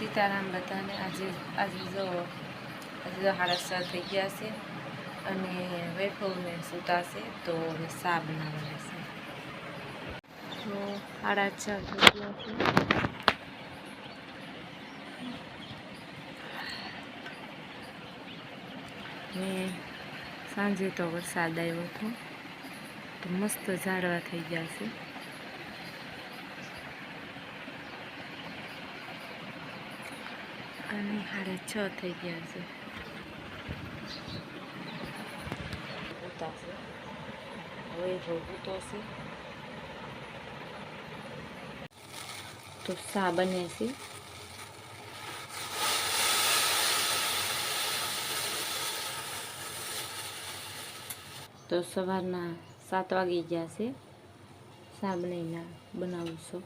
સીતારામ બધાને આજે આજે જો આજે જો સાડા થઈ ગયા છે અને વૈભવને સૂતાશે તો હવે સા બનાવવાના છે. તો સાડા છ થઈ ગયા છે ને સાંજે તો વરસાદ આવ્યો હતો. તો મસ્ત ઝાડવા થઈ ગયા છે. અને સાડા છ થઈ ગયા છે. હવે તો ઉતરશે. તો સા બને છે? તો સવારના સાત વાગી ગયા છે. સા બનાવીને બનાવું છું.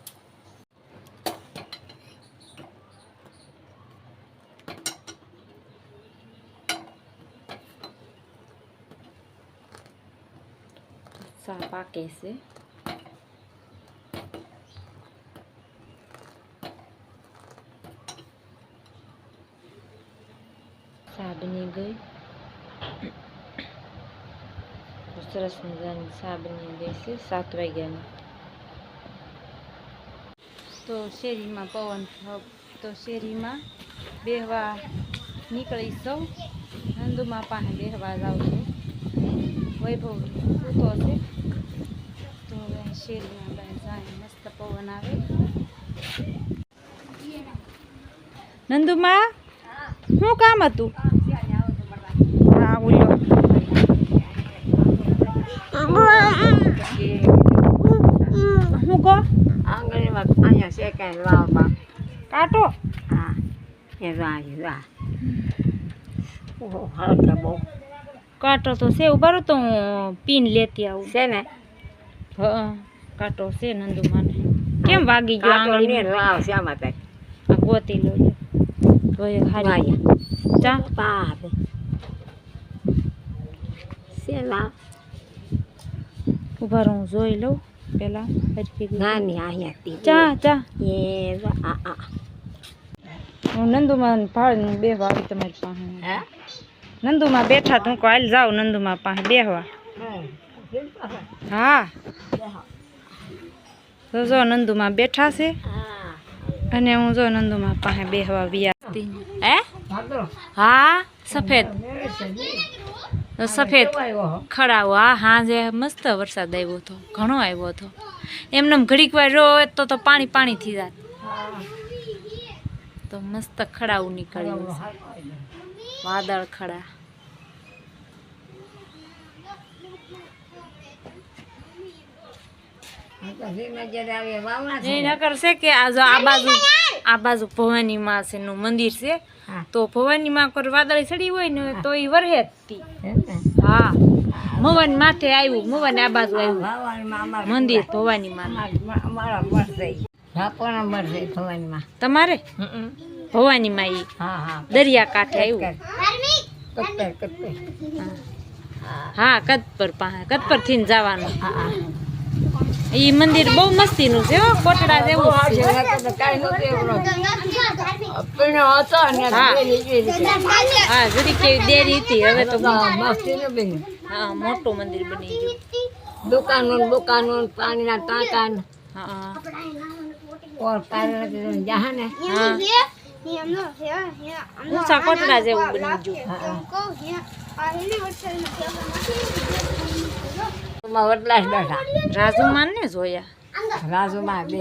સા પાકે છે સા બની ગઈ સરસ મજાની સા બની ગઈ છે સાત વાગ્યાની તો શેરીમાં પવન તો શેરીમાં બેહવા નીકળી સૌ નંદુમાં પાસે બેહવા જાવ છે વૈભવ સૂતો છે તો હવે શેરીમાં જાય, મસ્ત પવન આવે. નંદુમાં, શું કામ હતું? હા, બોલો. શું કહો? આંગળીમાં અહીંયા શેકાય વાવમાં કાંટો? હા, એ એ ઓહો હળકે બહુ. કાંટો તો છે ઊભા રહો તો હું પીન લેતી આવું. છે ને? હા કાંટો છે નંદુમાને. કેમ વાગી ગયો આંગળી રાવ શ્યામાં થાય આ ગોતી લો તો એ હારી. ચા? પાપ શેલા ઊભા રહો હું જોઈ લઉં પેલા નાની અહીંયા તી. ચા ચા. એ આ આ. હું નંદુમાન ભાડ બે વાળી તમારી પાસે. હે? નંદુમાં બેઠા તું હાલ જાવ નંદુમાં પાસે બેહવા. હા. તો જો નંદુમાં બેઠા છે અને હું જો નંદુમાં પાસે બેહવા વ્યાસતી હે? હા સફેદ. સફેદ ખડાવો હા હાજે મસ્ત વરસાદ આવ્યો હતો ઘણો આવ્યો હતો. એમને ઘડીક વાર રહ્યો તો તો પાણી પાણી થઈ જાત. તો મસ્ત ખડાવું નીકળ્યું વાદળ ખડા નજર આવે વાવણા એ નકર છે. કે આ જો આ બાજુ આ બાજુ ભવાની માં છે નું મંદિર છે. તો ભવાની માં કોઈ વાદળી ચડી હોય ને તો એ વરહે જ હે ને? હા. મવન માથે આવ્યું મવન આ બાજુ આવ્યું ભવાનીમાં મંદિર ભવાની માં તમારે? ભવાની માં ઈ. હા હા. દરિયા કાંઠે આવ્યું હા કદ કદપર પાસે કદપરથી જવાનું હા મંદિર બહુ મસ્તી નું છે હો કોટડા જેવું છે. હા. જુદી જરી કેવી દેરી હતી હવે તો મસ્તી હા મોટું મંદિર બની ગયું. દુકાનો દુકાનો પાણીના ટાંકા હા. ઓર પાણી જહા ને. હા. ઊંચા કોટડા જેવું બની ગયું. વડલાસ બેઠા. રાજુમાન ને જોયા? રાજુમાં બે.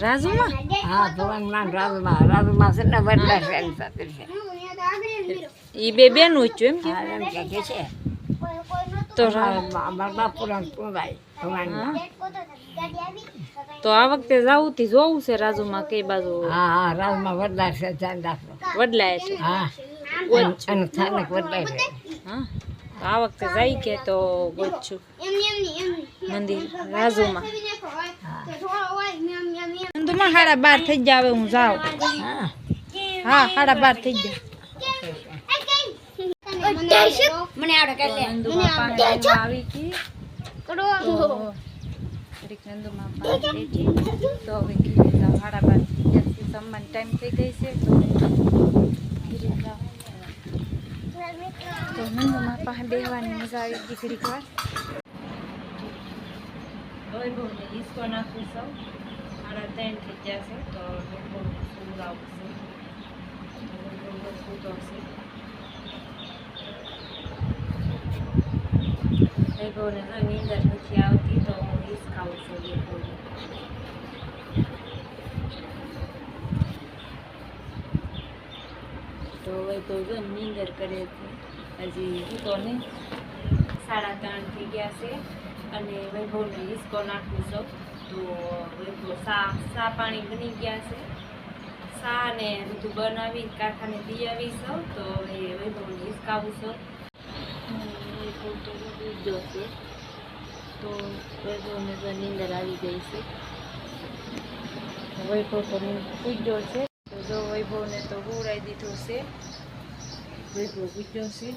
રાજુમાં? હા ભગવાન રાજુમાં. રાજુમાં છે ને વડલાસ એની સાથે છે. ઈ બે બેનું જ એમ કે? છે તો. તો આ વખતે જવું થી જોવું છે રાજુમાં કઈ બાજુ? હા હા રાજમાં વડલાસ છે વડલાય છે. હા. અને સ્થાનક વડલાસ છે. હા. આ વખતે જાય કે તો ગોચું મંદિર રાજુમાં. નંદુમાં સાડા બાર થઈ ગયા હવે હું જાઉં. હા હા સાડા બાર થઈ ગયા મને આવડે આવી ગઈ તો નંદુમાં તો હવે સાડા બાર જમવાનો ટાઈમ થઈ ગઈ છે. તો ઘરે જાઓ. તો નંદુમાં પાસે બેહવાની મજા આવી દીકરી ઘડીક વાર. હિસકો નાખું સૌ સાડા ત્રણ થઈ ગયા છે, તો બહુ સૂર આવશે બહુ સૂતો હશે વૈભવને તો નીંદર નથી આવતી, તો હું હિસકાવું છું વૈભવને તો વૈભવ જો નીંદર કરે છે. હજી હિસકો સાડા ત્રણ થઈ ગયા છે અને વૈભવને હિસકો નાખું છું. તો વૈભવ સા સા પાણી બની ગયા છે. સા ને બધું બનાવી કારખાને દઈ આવી છું. તો એ વૈભવને હિસકાવું છું. તો છે તો વૈભવને તો નીંદર આવી ગઈ છે. વૈભવ તો પૂજ્યો છે. તો જો વૈભવને તો ગુરાઈ દીધું છે. વૈભવ પૂજ્યો છે.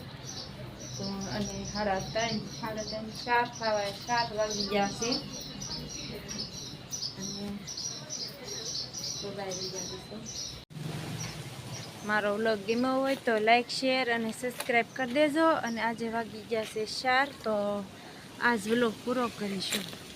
તો અને સાડા ત્રણ સાડા ત્રણ, ચાર થવા સાત વાગી ગયા છે. અને મારો વ્લોગ ગમ્યો હોય તો લાઈક, શેર અને સબસ્ક્રાઈબ કરી દેજો. અને આજે વાગી ગયા છે શાર તો આજ વ્લોગ પૂરો કરીશું.